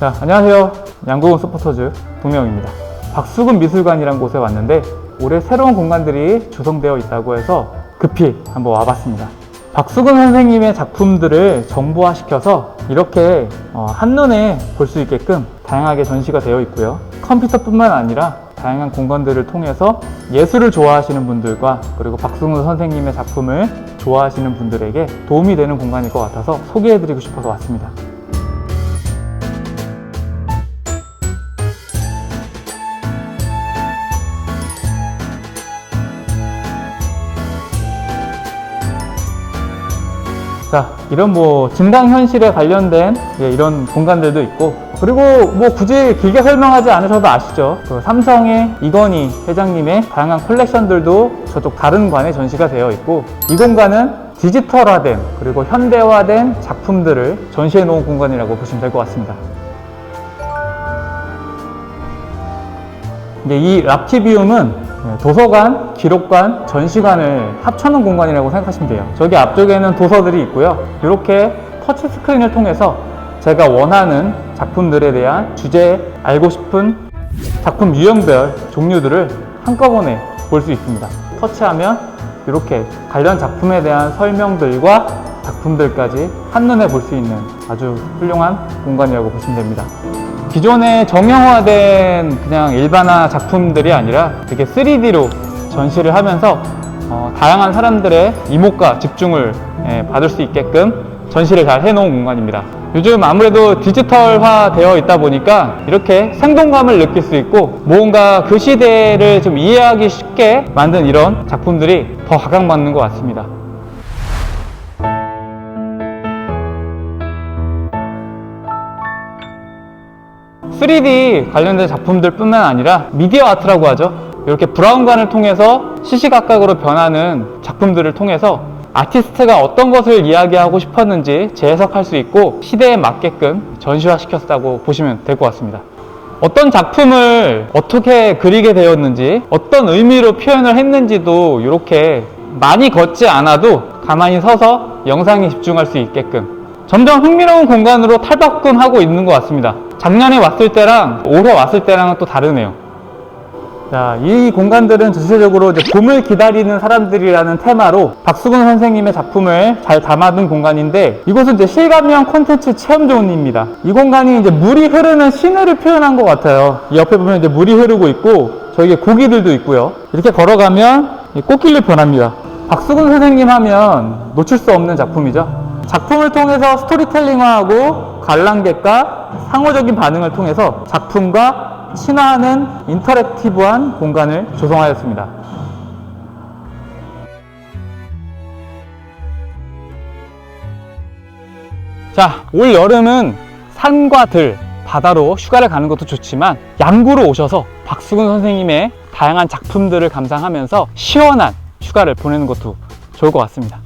자, 안녕하세요. 양궁 서포터즈 동명입니다. 박수근 미술관이라는 곳에 왔는데 올해 새로운 공간들이 조성되어 있다고 해서 급히 한번 와봤습니다. 박수근 선생님의 작품들을 정보화시켜서 이렇게 어, 한눈에 볼 수 있게끔 다양하게 전시가 되어 있고요. 컴퓨터뿐만 아니라 다양한 공간들을 통해서 예술을 좋아하시는 분들과 그리고 박승훈 선생님의 작품을 좋아하시는 분들에게 도움이 되는 공간일 것 같아서 소개해드리고 싶어서 왔습니다. 자, 이런 뭐 증강현실에 관련된 예, 이런 공간들도 있고 그리고 뭐 굳이 길게 설명하지 않으셔도 아시죠? 그 삼성의 이건희 회장님의 다양한 컬렉션들도 저쪽 다른 관에 전시가 되어 있고 이 공간은 디지털화된 그리고 현대화된 작품들을 전시해 놓은 공간이라고 보시면 될 것 같습니다. 이 랍티비움은 도서관, 기록관, 전시관을 합쳐놓은 공간이라고 생각하시면 돼요. 저기 앞쪽에는 도서들이 있고요. 이렇게 터치 스크린을 통해서 제가 원하는 작품들에 대한 주제, 알고 싶은 작품 유형별 종류들을 한꺼번에 볼 수 있습니다. 터치하면 이렇게 관련 작품에 대한 설명들과 작품들까지 한눈에 볼 수 있는 아주 훌륭한 공간이라고 보시면 됩니다. 기존의 정형화된 그냥 일반화 작품들이 아니라 되게 3D로 전시를 하면서 어, 다양한 사람들의 이목과 집중을 예, 받을 수 있게끔 전시를 잘 해놓은 공간입니다. 요즘 아무래도 디지털화 되어 있다 보니까 이렇게 생동감을 느낄 수 있고 뭔가 그 시대를 좀 이해하기 쉽게 만든 이런 작품들이 더 각광받는 것 같습니다. 3D 관련된 작품들 뿐만 아니라 미디어 아트라고 하죠. 이렇게 브라운관을 통해서 시시각각으로 변하는 작품들을 통해서 아티스트가 어떤 것을 이야기하고 싶었는지 재해석할 수 있고 시대에 맞게끔 전시화시켰다고 보시면 될 것 같습니다. 어떤 작품을 어떻게 그리게 되었는지 어떤 의미로 표현을 했는지도 이렇게 많이 걷지 않아도 가만히 서서 영상에 집중할 수 있게끔 점점 흥미로운 공간으로 탈바꿈하고 있는 것 같습니다. 작년에 왔을 때랑 올해 왔을 때랑은 또 다르네요. 자, 이 공간들은 전체적으로 이제 봄을 기다리는 사람들이라는 테마로 박수근 선생님의 작품을 잘 담아둔 공간인데 이곳은 이제 실감형 콘텐츠 체험존입니다. 이 공간이 이제 물이 흐르는 시내를 표현한 것 같아요. 이 옆에 보면 이제 물이 흐르고 있고 저기에 고기들도 있고요. 이렇게 걸어가면 이 꽃길로 변합니다. 박수근 선생님 하면 놓칠 수 없는 작품이죠. 작품을 통해서 스토리텔링화하고 관람객과 상호적인 반응을 통해서 작품과 친화하는 인터랙티브한 공간을 조성하였습니다. 자, 올 여름은 산과 들, 바다로 휴가를 가는 것도 좋지만 양구로 오셔서 박수근 선생님의 다양한 작품들을 감상하면서 시원한 휴가를 보내는 것도 좋을 것 같습니다.